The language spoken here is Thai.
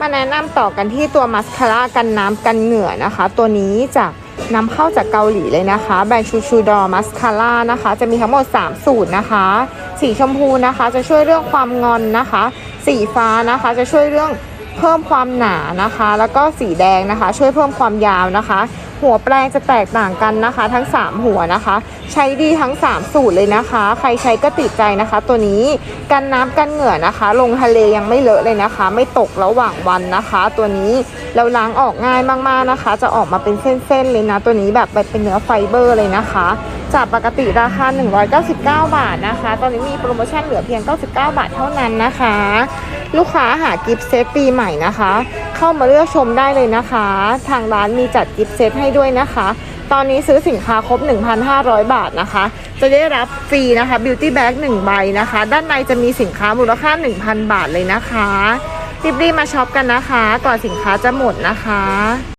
มาแนะนำต่อกันที่ตัวมัสคาร่ากันน้ำกันเหงื่อนะคะ ตัวนี้จากนำเข้าจากเกาหลีเลยนะคะแบรนด์ชูชูดอมัสคาร่านะคะ จะมีทั้งหมด 3 สูตรนะคะ สีชมพูนะคะ จะช่วยเรื่องความงอนนะคะ สีฟ้านะคะจะช่วยเรื่องเพิ่มความหนานะคะ แล้วก็สีแดงนะคะ ช่วยเพิ่มความยาวนะคะหัวแปรงจะแตกต่างกันนะคะ ทั้ง 3 หัวนะคะ ใช้ดีทั้ง 3 สูตรเลยนะคะ ใครใช้ก็ติดใจนะคะ ตัวนี้กันน้ำกันเหงื่อนะคะ ลงทะเลยังไม่เลอะเลยนะคะ ไม่ตกระหว่างวันนะคะ ตัวนี้แล้วล้างออกง่ายมากๆนะคะ จะออกมาเป็นเส้นๆเลยนะ ตัวนี้แบบเป็นเนื้อไฟเบอร์เลยนะคะ จากปกติราคา 199 บาทนะคะ ตอนนี้มีโปรโมชั่นเหลือเพียง 99 บาทเท่านั้นนะคะ ลูกค้าหากิฟต์เซตปีใหม่นะคะ เข้ามาเลือกชมได้เลยนะคะ ทางร้านมีจัดกิฟต์เซตให้ด้วยนะคะ ตอนนี้ซื้อสินค้าครบ 1,500 บาทนะคะ จะได้รับฟรีนะคะ Beauty Bag 1ใบนะคะ ด้านในจะมีสินค้ามูลค่า 1,000 บาทเลยนะคะรีบๆมาช็อปกันนะคะ ก่อนสินค้าจะหมดนะคะ